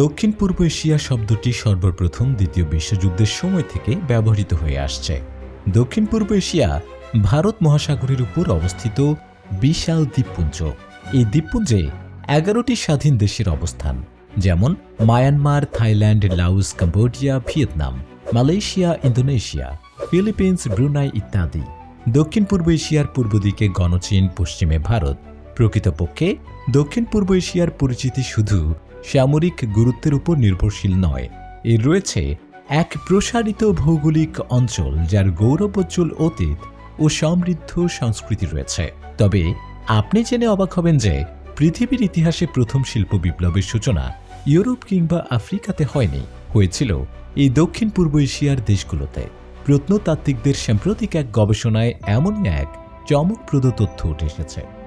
দক্ষিণ পূর্ব এশিয়া শব্দটি সর্বপ্রথম দ্বিতীয় বিশ্বযুদ্ধের সময় থেকে ব্যবহৃত হয়ে আসছে। দক্ষিণ পূর্ব এশিয়া ভারত মহাসাগরের উপর অবস্থিত বিশাল দ্বীপপুঞ্জ। এই দ্বীপপুঞ্জে এগারোটি স্বাধীন দেশের অবস্থান, যেমন Myanmar, Thailand Laos Cambodia, Vietnam, Malaysia, Indonesia, Philippines, Brunei ইত্যাদি। দক্ষিণ পূর্ব এশিয়ার পূর্ব দিকে গণচীন, পশ্চিমে ভারত। প্রকৃতপক্ষে দক্ষিণ পূর্ব এশিয়ার পরিচিতি শুধু সামরিক গুরুত্বের উপর নির্ভরশীল নয়। এর রয়েছে এক প্রসারিত ভৌগোলিক অঞ্চল যার গৌরবোজ্জ্বল অতীত ও সমৃদ্ধ সংস্কৃতি রয়েছে। তবে আপনি জেনে অবাক হবেন যে পৃথিবীর ইতিহাসে প্রথম শিল্প বিপ্লবের সূচনা ইউরোপ কিংবা আফ্রিকাতে হয়নি, হয়েছিল এই দক্ষিণ পূর্ব এশিয়ার দেশগুলোতে। প্রত্নতাত্ত্বিকদের সাম্প্রতিক এক গবেষণায় এমনই এক চমকপ্রদ তথ্য উঠে এসেছে।